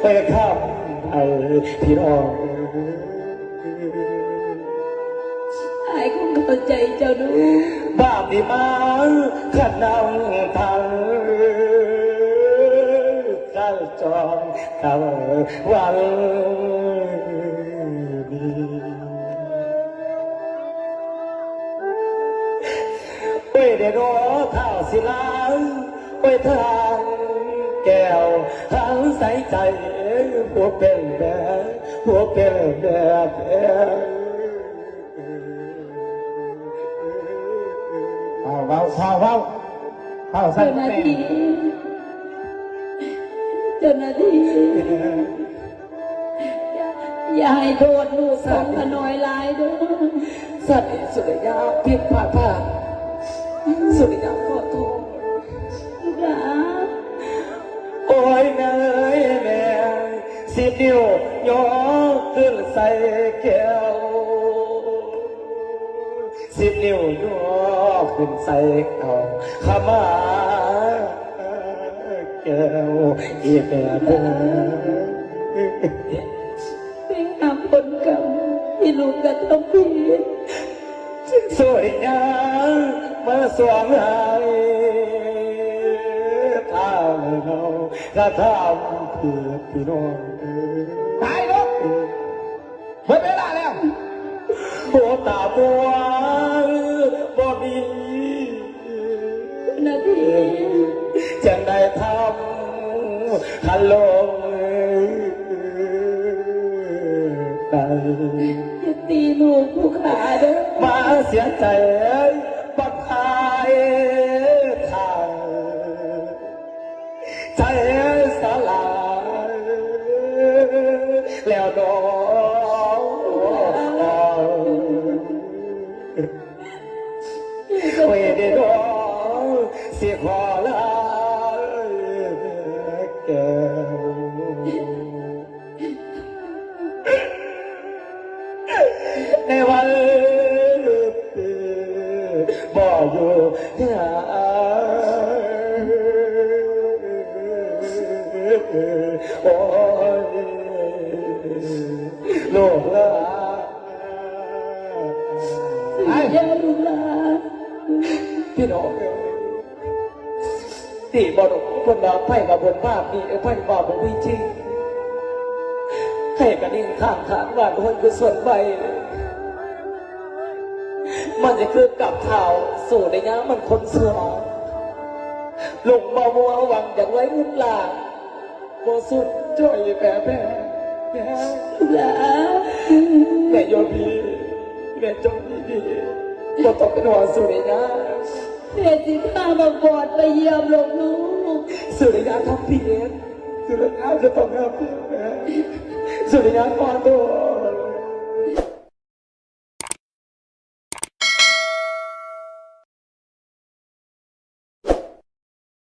ไปข้ามไทยพี่น้องไอ้คงเข้าใจเจ้าดูบ้าดีมาขันนำทางข้าจองข้าวันไปเดี๋ยวรอข้าวสิลาไปทาง แก้วทางใสใจพวเป็นแบบพวเป็นแบบเอาเว้าเฝ้าเว้าเฝ้าใส่เจ้าหน้าที่เจ้าหน้าที่อย่าอย่าให้โทษลูกของขน้อยลายด้อสัตว์สุริยาพิพาดพาสุริยาขอโทษลูก โอ้ยแม่เอ้ยแม่สิบนิ้วยกขึ้นใส่แก้วสิบนิ้วยกขึ้นใส่เก่าขมาแก้วอีแม่เด้อเป็นกรรมผลกรรมที่ลูกกระทำผิดสวยงามมาสวมให้ท กระทำเพื่อพี่น้องตายลูกหมดเวลาแล้วหัวตาบัวบ่มีหน้าที่จังได้ทำฮัลโหลไปอย่าตีลูกผู้ขาเด้อมาเสียใจบักอายทางใจ แล้วดอกเวเดดองเสิขอลาแก้วในวันบ่อยู่โอ้ย ลกละไอ้ยาลูกหลานพี่น้องตีบอดคนดาวไพ่กับบนภาพนี่ไอ้ไพ่บาบนพี่จริงให้กันนิ่งข้างทางว่าคนคือส่วนใบมันจะคือกับข่าวสู่ในย้ามันคนเสือลุงมามัวหวังอย่างไว้เงินลาโมสุดจ่อยแผลแผลแผล ม่โยบีแม่จงดีดีบ่ต้องเป็นห่วงสุริยาเศรษฐีข้ามาบอดไปเยี่ยมหลูกลูกสุริยาทำผิดสุริยาจะต้องทำผิดแม่สุริยาขอโทษ